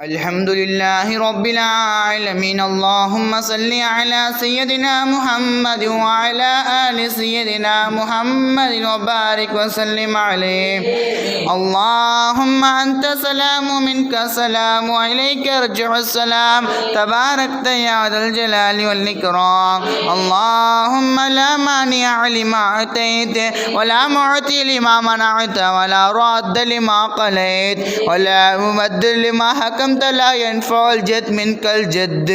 الحمد لله رب العالمين. اللهم صل على سيدنا محمد وعلى آل سيدنا محمد وبارك وسلم عليه. اللهم أنت سلام منك سلام وإليك يرجع السلام. تباركت يا ذا الجلال والإكرام. اللهم لا مانع لما أعطيت ولا معطي لما منعت ولا راد لما قليت ولا مبدل لما حكمت. لا ينفع الجد منك الجد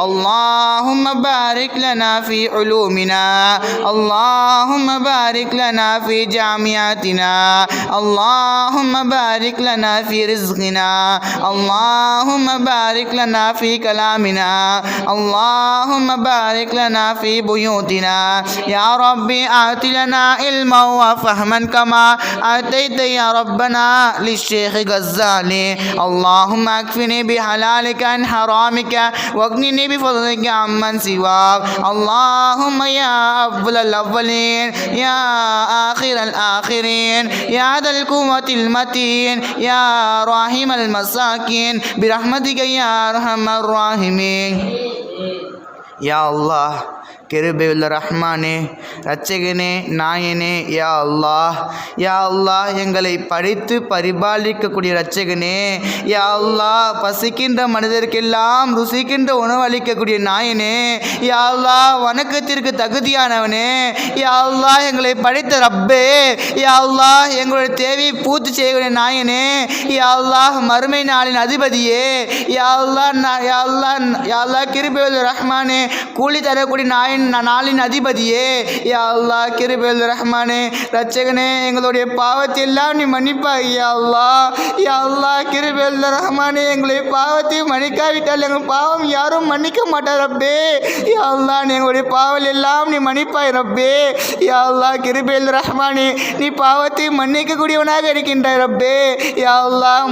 اللهم بارك لنا في علومنا. اللهم بارك لنا في جامعاتنا. اللهم بارك لنا في رزقنا. اللهم بارك لنا في كلامنا. اللهم بارك لنا في بيوتنا. يا ربي آت لنا علما وفهما كما آتيت يا ربنا للشيخ غزالي. اللهم واكفني بحلالك عن حرامك واغنني بفضلك عمن سواك. اللهم يا أفضل الأولين يا آخر الآخرين يا ذا القوة المتين يا راحم المساكين برحمتك يا أرحم الراحمين. يا الله. கிருபையுள்ள ரஹ்மானே ரட்சகனே நாயனே யா அல்லாஹ் யா அல்லாஹ் எங்களை படித்து பரிபாலிக்கக்கூடிய ரட்சகனே யா அல்லாஹ் பசிக்கின்ற மனிதருக்கெல்லாம் ருசிக்கின்ற உணவு அளிக்கக்கூடிய நாயனே யா அல்லாஹ் வணக்கத்திற்கு தகுதியானவனே யா அல்லாஹ் எங்களை படித்த ரப்பே யா அல்லாஹ் எங்களுடைய தேவையை பூர்த்தி செய்யக்கூடிய நாயனே யா அல்லாஹ் மறுமை நாளின் அதிபதியே யா அல்லாஹ் யா அல்லாஹ் யா அல்லாஹ் கிருபையுள்ள ரஹ்மானே கூலி தரக்கூடிய நாயன் நாளின் அதிபதியே. யா அல்லாஹ் கிருபேல் ரஹ்மானே ரட்சகனே எங்களுடைய பாவத்தை எல்லாம் நீ மன்னிப்பாய் யா அல்லா யா அல்லாஹ் ரஹ்மானே எங்களுடைய பாவத்தை மன்னிக்காவிட்டால் எங்கள் பாவம் யாரும் மன்னிக்க மாட்டார் ரப்பே. யா நீ எங்களுடைய பாவல் எல்லாம் நீ மன்னிப்பாய் ரப்பே. யா அல்லாஹ் கிருபையுள்ள ரஹ்மானே நீ பாவத்தை மன்னிக்கக்கூடியவனாக இருக்கின்றாய் ரப்பே. யா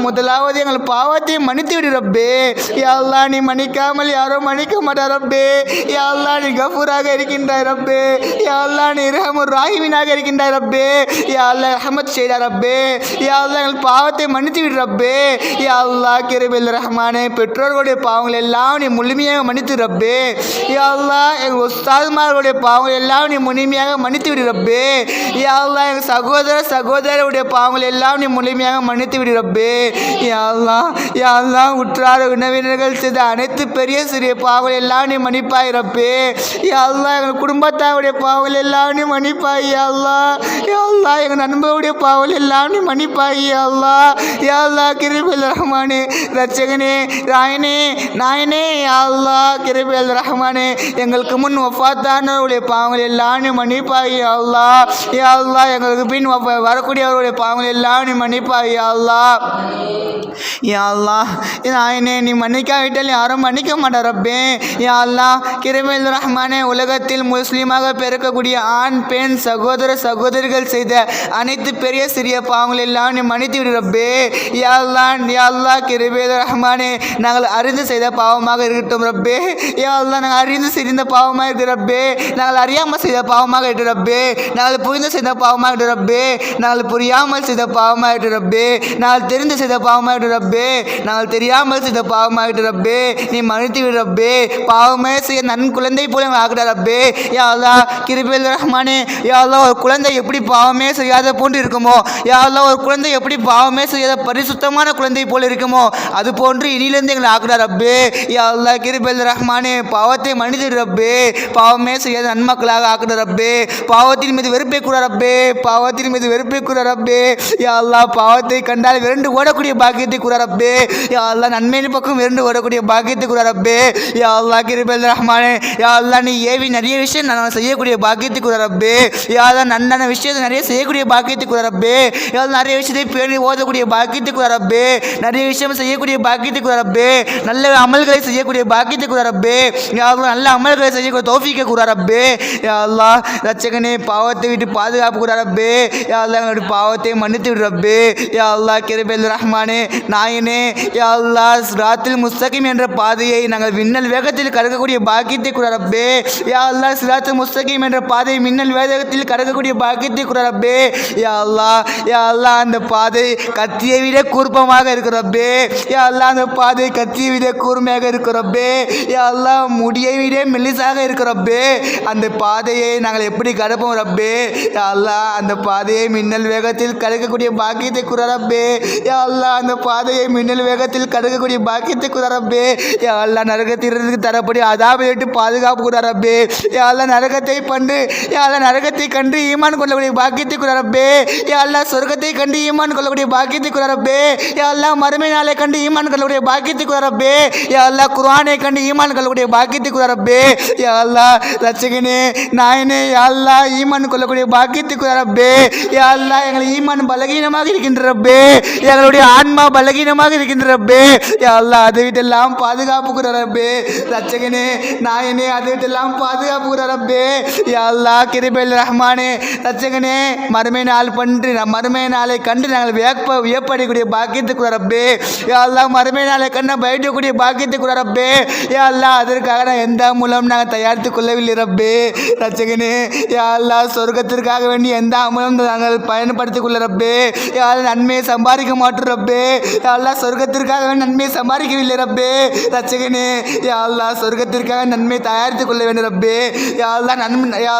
முதலாவது எங்கள் பாவத்தை மன்னித்து விடு ரப்பே யா நீ மன்னிக்காமல் யாரும் மன்னிக்க மாட்டார் ரப்பே. யா நீ நீ கஃபூராக இருக்கின்றாய் ரப்பே. யாழ்லா அல்லாஹ் நீ ரஹமுர் ராஹிமீனாக இருக்கின்றாய் ரப்பே. யா அல்லாஹ் ரஹமத் செய்தார் ரப்பே. யாழ்லா எங்கள் பாவத்தை மன்னித்து விடு ரப்பே. யா அல்லாஹ் கிருபில் ரஹ்மானே பெற்றோர்களுடைய பாவங்கள் எல்லாம் நீ முழுமையாக மன்னித்து ரப்பே. யாழ்லா எங்கள் உஸ்தாதுமார்களுடைய பாவங்கள் எல்லாம் நீ முழுமையாக மன்னித்து விடு ரப்பே. யா அல்லாஹ் எங்கள் சகோதர சகோதரருடைய பாவங்கள் எல்லாம் நீ முழுமையாக மன்னித்து விடு ரப்பே. யாழ்லா யாழ்லா யா உற்றார உணவினர்கள் செய்த அனைத்து பெரிய சிறிய பாவங்கள் எல்லாம் நீ மன்னிப்பாய் ரப்பே. யா அல்லா எங்கள் குடும்பத்தாவுடைய பாவல் எல்லாம் நீ மன்னிப்பாய் அல்லா அல்லாஹ் எங்கள் நண்பருடைய பாவல் எல்லாம் நீ மன்னிப்பாய் அல்லா அல்லாஹ். யா அல்லாஹ் கிருபில் ரஹ்மானே ராயனே நாயனே அல்லா அல்லாஹ் கிருபில் ரஹ்மானே. எங்களுக்கு முன் வஃபாத்தானவருடைய பாவங்கள் எல்லாம் நீ மன்னிப்பாய் அல்லா அல்லாஹ் எங்களுக்கு பின் வரக்கூடியவருடைய பாவங்கள் எல்லாம் நீ மன்னிப்பாய் யா யாழ்லா நாயனே நீ மன்னிக்காவிட்டால் யாரும் மன்னிக்க மாட்டார் ரப்பே. யா அல்லாஹ் ரஹ்மானே உலகத்தில் முஸ்லீமாக பிறக்கக்கூடிய ஆண் பெண் சகோதர சகோதரிகள் செய்த அனைத்து பெரிய சிறிய பாவங்கள் எல்லாம் நீ மன்னித்து விடுறப்பே யாழ்தான் யாழ்லா அல்லாஹ் ரஹ்மானே. நாங்கள் அறிந்து செய்த பாவமாக இருக்கட்டும் ரப்பே. யா நாங்கள் அறிந்து செய்த பாவமாக இருக்கிறப்பே நாங்கள் அறியாமல் செய்த பாவமாக இருக்கிறப்பே நாங்கள் புரிந்து செய்த பாவமாக இருக்கிறப்பே நாங்கள் புரியாமல் செய்த பாவமாக இருக்கிறப்பே நாங்கள் தெரிந்து செய்த பாவமாக இருக்கிறப்பே நாங்கள் தெரியாமல் செய்த பாவமாக இருக்கிறப்பே நீ மன்னித்து விடுறப்பே பாவமே செய்ய நன் குழந்தை போல ஆகிறார் ரப்பே யா அல்லாஹ் ரஹ்மானே யா ஒரு குழந்தை எப்படி பாவமே செய்யாத போன்று இருக்குமோ? யா ஒரு குழந்தை எப்படி பாவமே செய்யாத பரிசுத்தமான குழந்தை போல இருக்குமோ? அது போன்று இனியிலிருந்து எங்களை ஆக்கிட ரப்பே. யா அல்லாஹ் ரஹ்மானே பாவத்தை மனிதர் ரப்பே. பாவமே செய்யாத நன்மக்களாக ஆக்கிட ரப்பே. பாவத்தின் மீது வெறுப்பை கூட ரப்பே. பாவத்தின் மீது வெறுப்பை கூட ரப்பே. யா அல்லாஹ் பாவத்தை கண்டால் விரண்டு ஓடக்கூடிய பாக்கியத்தை கூட ரப்பே. யா நன்மையின் பக்கம் விரண்டு ஓடக்கூடிய பாக்கியத்தை கூட ரப்பே. யா அல்லாஹ் ரஹ்மானே யா அல்லாஹ் ஏ தேவி நிறைய விஷயம் நான் செய்யக்கூடிய பாக்கியத்துக்கு உதரப்பே ரப்பே. யா நன்னான விஷயத்தை நிறைய செய்யக்கூடிய பாக்கியத்துக்கு உதரப்பே ரப்பே. நிறைய விஷயத்தை பேணி ஓதக்கூடிய பாக்கியத்துக்கு உதரப்பே ரப்பே. நிறைய விஷயம் செய்யக்கூடிய பாக்கியத்துக்கு உதரப்பே நல்ல அமல்களை செய்யக்கூடிய பாக்கியத்துக்கு உதரப்பே ரப்பே. நல்ல அமல்களை செய்யக்கூடிய தோஃபிக்க கூட ரப்பே. யா அல்லாஹ் பாவத்தை விட்டு பாதுகாப்பு கூட ரப்பே. எங்களுடைய பாவத்தை மன்னித்து விடுறப்பே யா அல்லாஹ் கிருபேல் ரஹ்மானே நாயனே. யா அல்லாஹ் ராத்தில் முஸ்தகிம் என்ற பாதையை நாங்கள் விண்ணல் வேகத்தில் கடக்கக்கூடிய பாக்கியத்தை கூட யா அல்லா சிராத்து முஸ்தகிம் என்ற பாதை மின்னல் வேதகத்தில் கடக்கக்கூடிய பாக்கியத்தை குர யா அல்லா யா அல்லா அந்த பாதை கத்தியை விட கூர்ப்பமாக இருக்கிறப்பே யா அல்லா அந்த பாதை கத்தியை விட கூர்மையாக இருக்கிறப்பே யா அல்லா முடியை விட மெல்லிசாக இருக்கிறப்பே அந்த பாதையை நாங்கள் எப்படி கடப்போம் ரப்பே? யா அல்லா அந்த பாதையை மின்னல் வேகத்தில் கடக்கக்கூடிய பாக்கியத்தை குடரப்பே யா அல்லா அந்த பாதையை மின்னல் வேகத்தில் கடக்கக்கூடிய பாக்கியத்தை குர யா அல்லா நரகத்திலிருந்து தரப்படி அதாவது பாதுகாப்பு குர ரப்பே. யா நரகத்தை கண்டு யா நரகத்தை கண்டு ஈமான் கொள்ளக்கூடிய பாக்கியத்தை குர ரப்பே. யா சொர்க்கத்தை கண்டு ஈமான் கொள்ளக்கூடிய பாக்கியத்தை குர ரப்பே. யா மறுமை நாளை கண்டு ஈமான் கொள்ளக்கூடிய பாக்கியத்தை குர ரப்பே. யா அல்லா குர்ஆனை கண்டு ஈமான் கொள்ளக்கூடிய பாக்கியத்தை குர ரப்பே. யா அல்லா நாயனே யா ஈமான் கொள்ளக்கூடிய பாக்கியத்தை குர ரப்பே. யா அல்லா எங்கள் ஈமான் பலகீனமாக இருக்கின்ற ரப்பே. எங்களுடைய ஆன்மா பலகீனமாக இருக்கின்ற ரப்பே. யா அதை விட்டெல்லாம் பாதுகாப்பு குர ரப்பே நாயனே அதை விட்டெல்லாம் பாதுகாப்புகிற ரப்பே. யா கிருபையில் ரஹ்மானே. ரட்சகனே மறுமை நாள் பன்று மறுமை நாளை கண்டு நாங்கள் வியப்ப வியப்படையக்கூடிய பாக்கியத்துக்குள்ள ரப்பே. யா மறுமை நாளை கண்டு பயப்படக்கூடிய பாக்கியத்துக்கு ரப்பே. யா அதற்காக நான் எந்த மூலம் நாங்கள் தயாரித்து கொள்ளவில்லை ரப்பே. ரட்சகனே யா சொர்க்கத்திற்காக வேண்டி எந்த அமலும் நாங்கள் பயன்படுத்திக் கொள்ள ரப்பே. யா நன்மையை சம்பாதிக்க மாட்டோம் ரப்பே. யா சொர்க்கத்திற்காக நன்மையை சம்பாதிக்கவில்லை ரப்பே. ரட்சகனே யா சொர்க்கத்திற்காக நன்மை தயாரித்துக் கொள்ள வேண்டும் ரப்பே. யா அல்லா நன்மை யா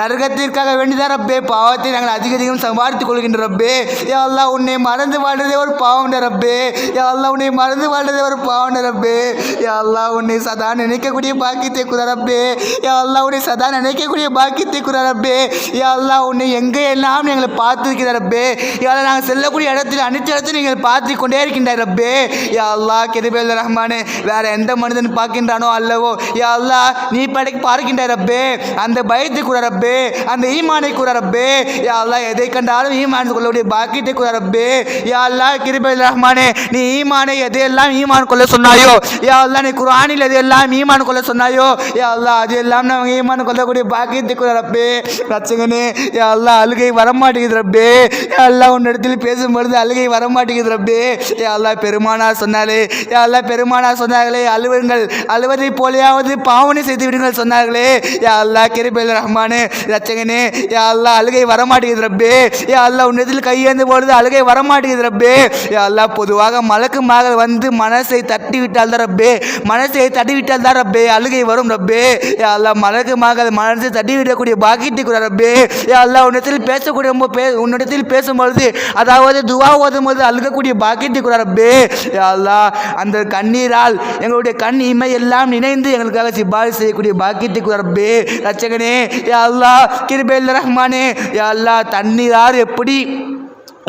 நரகத்திற்காக வேண்டிதான் ரப்பே. பாவத்தை நாங்கள் அதிக அதிகம் சம்பாதித்துக் கொள்கின்ற ரப்பே. யா உன்னை மறந்து வாழ்றதே ஒரு பாவம் ரப்பே. யா உன்னை மறந்து வாழ்றதே ஒரு பாவம் ரப்பே. யா உன்னை சதா நினைக்கக்கூடிய பாக்கியத்தை குதரப்பே ரப்பே. உன்னை சதா நினைக்கக்கூடிய பாக்கியத்தை குதரப்பே அல்லா உன்னை எங்கே எல்லாம் எங்களை பார்த்துருக்கிற ரப்பே. யா நாங்கள் செல்லக்கூடிய இடத்தில் அனைத்து இடத்தில் நீங்கள் பார்த்து கொண்டே இருக்கின்ற ரப்பே. யா கிருபேல் ரஹ்மானே வேற எந்த மனிதன் பார்க்கின்றானோ அல்லவோ யா நீ படை பார்க்கின்ற ரப்பே. அந்த பயத்தை கூட ரப்பே. அந்த ஈமானை கூட ரப்பே. யா அல்லா எதை கண்டாலும் ஈமான் கொள்ளக்கூடிய பாக்கியத்தை கூட ரப்பே. யா அல்லா ரஹ்மானே நீ ஈமானை எதையெல்லாம் ஈமான் கொள்ள சொன்னாயோ யா அல்லா நீ குரானில் எதையெல்லாம் ஈமான் கொள்ள சொன்னாயோ யா அல்லா அது எல்லாம் நாங்கள் ஈமான் கொள்ளக்கூடிய பாக்கியத்தை கூட ரப்பே. ரச்சகனே யா அல்லா அழுகை வரமாட்டேங்குது ரப்பே. யாரெல்லாம் உன்னிடத்தில் பேசும்பொழுது அழுகை வரமாட்டேங்குது ரப்பே. யா அல்லா பெருமானார் சொன்னாலே யாரெல்லாம் பெருமானார் சொன்னார்களே அழுவுங்கள். அழுவதை போலையாவது பாவனை செய்து விடுங்கள் சொன்னார்களே யா அல்லா கிருபைல் ரஹ்மானு ரச்சகனே யா அல்லா அழுகை வரமாட்டேங்குது ரப்பே. யா அல்லா உன்னிடத்தில் கையேந்து போடுது அழுகை வரமாட்டேங்குது ரப்பே. யா அல்லா பொதுவாக மலக்கு மகள் வந்து மனசை தட்டி விட்டால் தான் ரப்பே. மனசை தட்டி விட்டால் தான் ரப்பே அழுகை வரும் ரப்பே. யா அல்லா மலக்கு மகள் மனசை தட்டி விடக்கூடிய பாக்கிட்டு கூட ரப்பே. யா அல்லா உன்னிடத்தில் பேசக்கூடிய ரொம்ப பே உன்னிடத்தில் பேசும்பொழுது அதாவது துவா ஓதும் போது அழுகக்கூடிய பாக்கிட்டு கூட ரப்பே. யா அல்லா அந்த கண்ணீரால் எங்களுடைய கண் இமை எல்லாம் நினைந்து எங்களுக்காக சிபாரிசு செய்யக்கூடிய பாக்கி கூட ரப்பே ரச்சகனே யா அல்லா கிருபேல் ரஹ்மானே. யா அல்லா தண்ணீரார் எப்படி?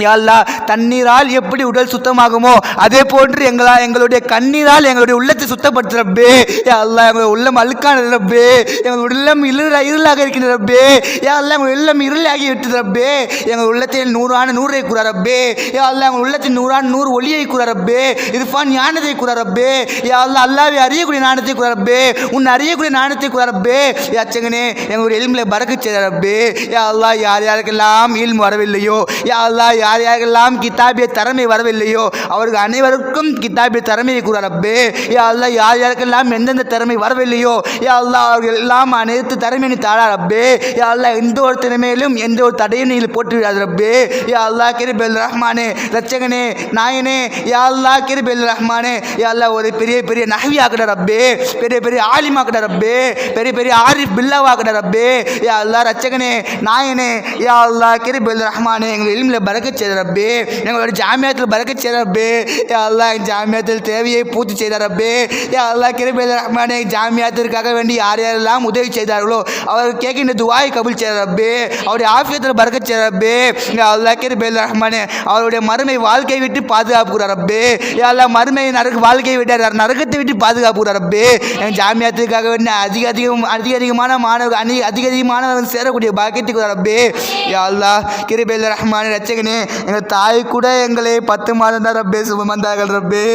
யா அல்லாஹ் தண்ணீரால் எப்படி உடல் சுத்தமாகுமோ அதே போன்று எங்களா எங்களுடைய கண்ணீரால் எங்களுடைய உள்ளத்தை சுத்தப்படுத்துறப்பே யா அல்லாஹ் எங்களுடைய உள்ளம் அழுக்கானது ரப்பே. எங்கள் உள்ளம் இருள இருளாக இருக்கின்ற ரப்பே. யா எங்கள் உள்ளம் இருளாகி விட்டது ரப்பே. எங்கள் உள்ளத்தில் நூறான நூறை கூற ரப்பே. யா எங்கள் உள்ளத்தில் நூறான நூறு ஒளியை கூற ரப்பே. இருப்பான் ஞானத்தை கூற ரப்பே. யா அல்லாஹ் அல்லாவை அறியக்கூடிய ஞானத்தை கூற ரப்பே. அறியக்கூடிய ஞானத்தை கூற ரப்பே. யாச்சங்கனே எங்களுடைய எலும்பில் பறக்க செய்த ரப்பே. யா யார் யாருக்கெல்லாம் ஈல்மு வரவில்லையோ யா அல்லாஹ் யார் யாரெல்லாம் கிதாபிய திறமை வரவில்லையோ? அவர்கள் அனைவருக்கும் கிதாபிய திறமையை கூட ரப்பே யா அல்லாஹ் யார் யாருக்கெல்லாம் எந்தெந்த திறமை வரவில்லையோ? யா அல்லாஹ் அவர்கள் எல்லாம் அனைத்து திறமையை தாழா ரப்பே. யா அல்லாஹ் எந்த ஒரு திறமையிலும் எந்த ஒரு தடையும் நீங்கள் போட்டு விடாது ரப்பே. யா அல்லாஹ் கிருபெல் ரஹ்மானே ரச்சகனே நாயனே. யா அல்லாஹ் கிருபெல் ரஹ்மானே. யா அல்லாஹ் ஒரு பெரிய பெரிய நகவியாக்கிட ஆக்கிட ரப்பே. பெரிய பெரிய ஆலிமாக்கிட ரப்பே. பெரிய பெரிய ஆரிஃப் பில்லாவாக்கிட ரப்பே. யா அல்லாஹ் ரச்சகனே நாயனே. யா அல்லாஹ் கிருபெல் ரஹ்மானே. எங்கள் இல்மில் பறக்கச் செய்த ரப்பே. எங்களோட ஜாமியத்தில் பறக்கச் செய்த ரப்பே. யா அல்லாஹ் ஜாமியத்தில் தேவையை பூர்த்தி செய்த ரப்பே. யா அல்லாஹ் கிருபெல் ரஹ்மானே ஜாமியத்திற்காக வேண்டி யார் யாரெல்லாம் உதவி செய்தார்களோ அவர் கேட்கின்ற துவாய் கபுல் செய்த ரப்பே. அவருடைய ஆஃபியத்தில் பறக்க செய்த ரப்பே. யா அல்லாஹ் ரஹ்மானே அவருடைய மறுமை வாழ்க்கையை விட்டு பாதுகாப்புகிறார் ரப்பே. யா அல்லாஹ் மறுமை நரக வாழ்க்கையை விட்டு நரகத்தை விட்டு பாதுகாப்புகிறார் ரப்பே. என் ஜாமியாத்திற்காக வேண்டி அதிக அதிகம் அதிக அதிகமான மாணவர்கள் அதிக அதிக அதிகமானவர்கள் சேரக்கூடிய பாக்கியத்துக்கு ரப்பே. யா அல்லாஹ் கிருபெல் ரஹ்மானே ரச்சகனே எங்கள் தாய் கூட எங்களை பத்து மாதம் தான் ரப்பே சுபமந்தார்கள் ரப்பே.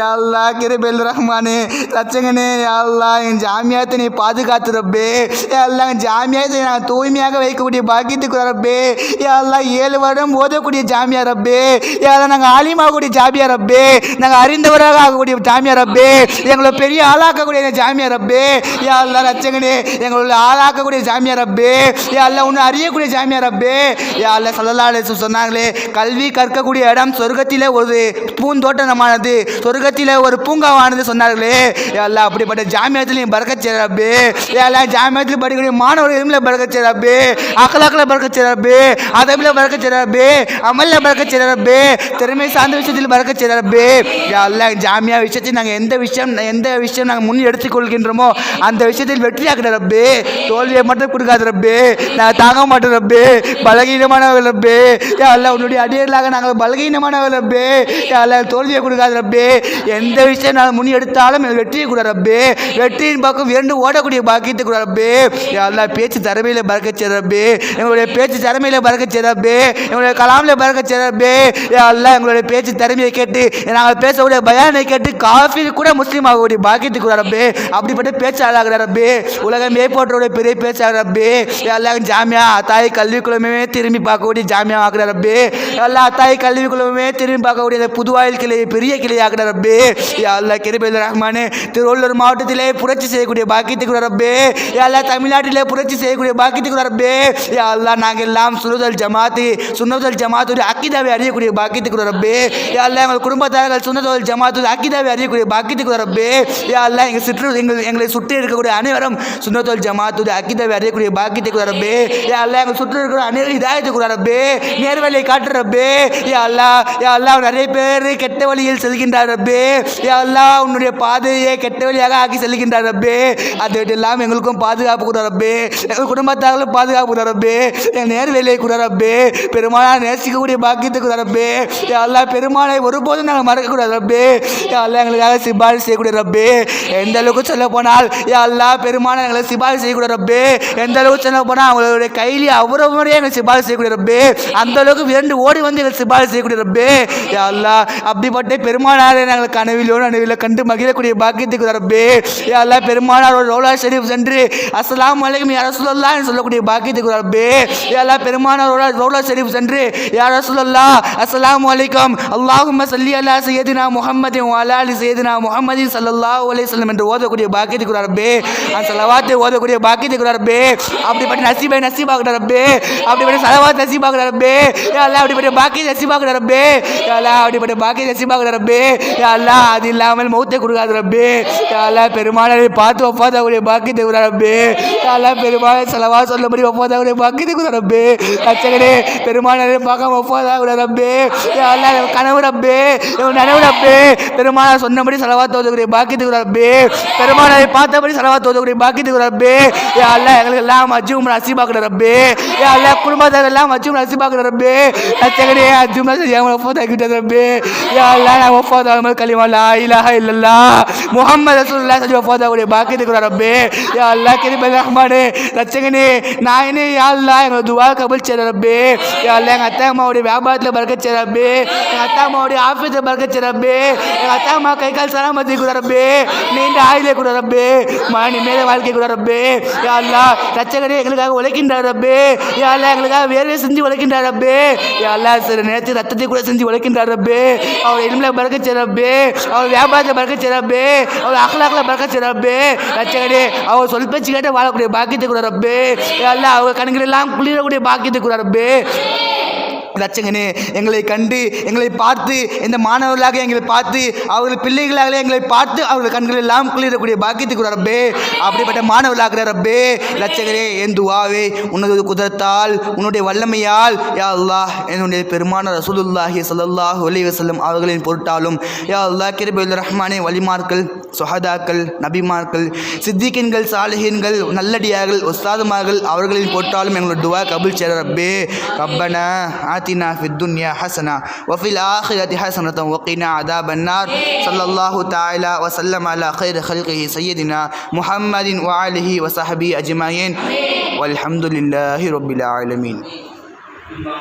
யாழ்லா கிருபேல் ரஹ்மானு. ரச்சகனே யாழ்லா என் ஜாமியாத்தை நீ பாதுகாத்து ரப்பே. யாழ்லா என் ஜாமியாத்தை நான் தூய்மையாக வைக்கக்கூடிய பாக்கியத்துக்கு ரப்பே. யாழ்லா ஏழு வருடம் ஓதக்கூடிய ஜாமியா ரப்பே. யாழ்லா நாங்கள் ஆலிமாகக்கூடிய ஜாமியா ரப்பே. நாங்கள் அறிந்தவராக ஆகக்கூடிய ஜாமியா ரப்பே. எங்களை பெரிய ஆளாக்கக்கூடிய ஜாமியா ரப்பே. யாழ்லா ரச்சகனே எங்களுடைய ஆளாக்கக்கூடிய ஜாமியா ரப்பே. யாழ்லா ஒன்று அறியக்கூடிய ஜாமியா ரப்பே. யாழ்லா சல்லல்லா சொன்னாங்களே கல்வி கற்கக்கூடிய இடம் சொர்க்கத்திலே ஒரு பூந்தோட்டமானது சொர்க்கத்திலே ஒரு பூங்காவானது. சொன்னார்களே எல்லாம் அப்படிப்பட்ட ஜாமியத்திலையும் பறக்கச்சேரப்பு எல்லாம் யாழ்லா ஜாமியத்தில் படிக்கக்கூடிய மாணவர்களும் பறக்கச் செய்யறப்பே அகலாக்கில் பறக்கச் செய்யறப்பே அதபில் பறக்கச் செய்யறப்பே அமல்ல பறக்கச் திறமை சார்ந்த விஷயத்தில் பறக்கச்சேரப்பு எல்லாம் ஜாமியா விஷயத்தில் நாங்கள் எந்த விஷயம் எந்த விஷயம் நாங்கள் முன் எடுத்துக்கொள்கின்றோமோ அந்த விஷயத்தில் வெற்றியாக்கிற ரப்பு. தோல்வியை மட்டும் கொடுக்காத ரப்பு. நாங்கள் தாங்க மாட்டோம் ரப்பு. பலகீனமானவர்கள் ரப்பு. எல்லாம் உன்னுடைய அடியர்களாக நாங்கள் பலகீனமானவர் ரப்பே. யாழ்லா தோல்வியை கொடுக்காத ரப்பே. எந்த விஷயம் நாங்கள் முன் எடுத்தாலும் வெற்றியை கூட ரப்பே. வெற்றியின் பக்கம் இரண்டு ஓடக்கூடிய பாக்கியத்தை கூட ரப்பே. எல்லாம் பேச்சு திறமையில பறக்க ரப்பே. எங்களுடைய பேச்சு திறமையில பறக்க ரப்பே. எங்களுடைய கலாமில் பறக்க ரப்பே. எல்லாம் எங்களுடைய பேச்சு திறமையை கேட்டு நாங்கள் பேசக்கூடிய பயானை கேட்டு காஃபி கூட முஸ்லீம் ஆகக்கூடிய பாக்கியத்துக்கு கூட ரப்பே. அப்படிப்பட்ட பேச்சாளர் ரப்பே. உலகமே போற்றோட பெரிய பேச்சாளர் ரப்பே. எல்லாம் ஜாமியா தாய் கல்விக்குழமே திரும்பி பார்க்கக்கூடிய ஜாமியா ஆகிற ரப்பே. எல்லா தாய் கல்வி குழுமே திரும்பி பார்க்கக்கூடிய இந்த புதுவாயில் கிளை பெரிய கிளை ரப்பே. அல்லா கிருபேல் ரஹ்மானே திருவள்ளூர் மாவட்டத்திலே புரட்சி செய்யக்கூடிய பாக்கியத்துக்கு ரப்பே. எல்லா தமிழ்நாட்டிலே புரட்சி செய்யக்கூடிய பாக்கியத்துக்கு ரப்பே. அல்லா நாங்கள் எல்லாம் சுனதல் ஜமாத்து சுனதல் ஜமாத்துடைய அக்கிதாவை அறியக்கூடிய பாக்கியத்துக்கு ரப்பே. அல்லா எங்கள் குடும்பத்தார்கள் சுனதல் ஜமாத்து அக்கிதாவை அறியக்கூடிய பாக்கியத்துக்கு ரப்பே. அல்லா எங்கள் சுற்று எங்கள் எங்களை சுற்றி இருக்கக்கூடிய அனைவரும் சுனதல் ஜமாத்துடைய அக்கிதாவை அறியக்கூடிய பாக்கியத்துக்கு ரப்பே. அல்லா எங்கள் சுற்றி இருக்கிற அனைவரும் இதாயத்துக்கு ரப்பே. நேர்வழியை காட்டுற ரப்பே. யாழ்லா யாழ்லா நிறைய பேர் கெட்ட வழியில் செல்கின்றார் ரப்பே. யாழ்லா உன்னுடைய பாதையை கெட்ட வழியாக ஆக்கி செல்கின்றார் ரப்பே. அதை எல்லாம் எங்களுக்கும் பாதுகாப்பு கூட ரப்பே. எங்கள் குடும்பத்தார்களும் பாதுகாப்பு கூட ரப்பே. எங்கள் நேர்வேலையை கூட ரப்பே. பெருமானா நேசிக்கக்கூடிய பாக்கியத்துக்கு கூட ரப்பே. யாழ்லா பெருமாளை ஒருபோதும் நாங்கள் மறக்கக்கூடாது ரப்பே. யாழ்லா எங்களுக்காக சிபாரிசு செய்யக்கூடிய ரப்பே. எந்த அளவுக்கு சொல்ல போனால் யாழ்லா பெருமானை எங்களை சிபாரிசு செய்யக்கூடிய ரப்பே. எந்த அளவுக்கு சொல்ல போனால் அவங்களுடைய கையிலே அவ்வளவு முறையே எங்களை சிபாரிசு செய்யக்கூடிய ரப்பே. அந்த அளவுக்கு என்று ஓடி வந்து இவர் சிபாரிசு செய்யக்கூடிய ரப்பே யாழ்லா அப்படிப்பட்ட பெருமானாரை நாங்கள் கனவிலோ நனவிலோ கண்டு மகிழக்கூடிய பாக்கியத்துக்கு ரப்பே யா பெருமானாரோட ரோலா ஷெரீப் சென்று அஸ்லாம் அலைக்கும் யார ரசூலல்லாஹ் சொல்லக்கூடிய பாக்கியத்துக்கு ரப்பே யாழ்லா பெருமானாரோட ரோலா ஷெரீப் சென்று யார சொல்லல்லா அஸ்லாம் அலைக்கும் அல்லாஹும் சல்லி அல்லா சையதினா முஹம்மதின் வ அலா அலி சையதினா முஹம்மதின் ஸல்லல்லாஹு என்று ஓதக்கூடிய பாக்கியத்துக்கு ரப்பே அந்த சலவாத்தை ஓதக்கூடிய பாக்கியத்துக்கு ரப்பே அப்படிப்பட்ட நசீபை நசீபாக ரப்பே அப்படிப்பட்ட சலவாத் நசீபாக ரப்பே யா அப்படிப்பட்ட பாக்கிய நசீபாக ரப்பே. யாலா அப்படிப்பட்ட பாக்கிய நசீபாக ரப்பே. யாலா அது இல்லாமல் மௌத்தை கொடுக்காத ரப்பே. யாலா பெருமாளை பார்த்து ஒப்பாதக்கூடிய பாக்கியத்தை கூட ரப்பே. யா அல்லா பெருமாளை சலவா சொல்லபடி ஒப்பாதக்கூடிய பாக்கியத்தை கூட ரப்பே. அச்சகனே பெருமாளை பார்க்காம ஒப்பாதா கூட ரப்பே யாலா கனவு ரப்பே. நனவு ரப்பே. பெருமாளை சொன்னபடி சலவா தோதக்கூடிய பாக்கியத்துக்கு ரப்பே. பெருமாளை பார்த்தபடி சலவா தோதக்கூடிய பாக்கியத்துக்கு ரப்பே. யாலா எங்களுக்கு எல்லாம் அஜும் நசீபாக்குற ரப்பே. யாலா குடும்பத்தை எல்லாம் அஜும் நசீபாக்குற ரப்பே. அச்சகனே அஜும் நசீபாக ஒப்பாதா கிட்ட ரப்பே யா அல்லா நான் ஒப்பாதா கலிமா லா இலாஹ இல்லல்லா முஹம்மது ரசூலுல்லாஹ் சஜி ஒப்பாதா உடைய பாக்கியத்துக்கு ரப்பே யா அல்லா கிருபை ரஹ்மானே ரச்சகனே நாயனே யா எங்களை துவா கபல் செய்ற ரப்பே யா எங்கள் அத்தா அம்மாவுடைய வியாபாரத்தில் பறக்க செய்ற ரப்பே எங்கள் அத்தா அம்மாவுடைய ஆஃபீஸில் பறக்க செய்ற ரப்பே எங்கள் அத்தா அம்மா கை கால் சலாமத்தி கூட ரப்பே நீண்ட ஆயிலே கூட ரப்பே மணி மேல வாழ்க்கை கூட ரப்பே யா அல்லா ரச்சகனே எங்களுக்காக உழைக்கின்றார் ரப்பே யா எங்களுக்காக வேர்வை செஞ்சு உழைக்கின்றார் எல்லா யா சில நேரத்தில் ரத்தத்தை கூட செஞ்சு உழைக்கின்றார் ரப்பே. அவர் எலும்பில் பறக்க சிறப்பே அவர் வியாபாரத்தை பறக்க சிறப்பே அவர் அகலாக்கில் பறக்க சிறப்பே ரப்பே. அவர் சொல் பேச்சு கேட்டு வாழக்கூடிய பாக்கியத்தை கூட ரப்பே. எல்லாம் அவங்க அவர் குளிரக்கூடிய பாக்கியத்தை கூட ரப்பே. ரச்சகனே எங்களை கண்டு எங்களை பார்த்து இந்த மாணவர்களாக எங்களை பார்த்து அவர்கள் பிள்ளைகளாக எங்களை பார்த்து அவர்கள் கண்கள் எல்லாம் குளிரக்கூடிய பாக்கியத்துக்கு ரப்பே அப்படிப்பட்ட மாணவர்களாக ரப்பே ரச்சகரே என் துவாவே உனது குதிரத்தால் உன்னுடைய வல்லமையால் யா அல்லாஹ் என்னுடைய பெருமான ரசூலுல்லாஹி சல்லாஹ் அலைஹி வஸல்லம் அவர்களின் பொருட்டாலும் யா அல்லாஹ் கிருபையுல் ரஹ்மானே வலிமார்கள் சுஹதாக்கள் நபிமார்கள் சித்திகின்கள் சாலிஹின்கள் நல்லடியார்கள் உஸ்தாதுமார்கள் அவர்களின் பொருட்டாலும் எங்களோட துவா கபுல் சேர ரப்பே. ரப்பனா آتنا في الدنيا حسنة وفي الآخرة حسنة وقنا عذاب النار. صلى الله تعالى وسلم على خير خلقه سيدنا محمد وآله وصحبه أجمعين. والحمد لله رب العالمين.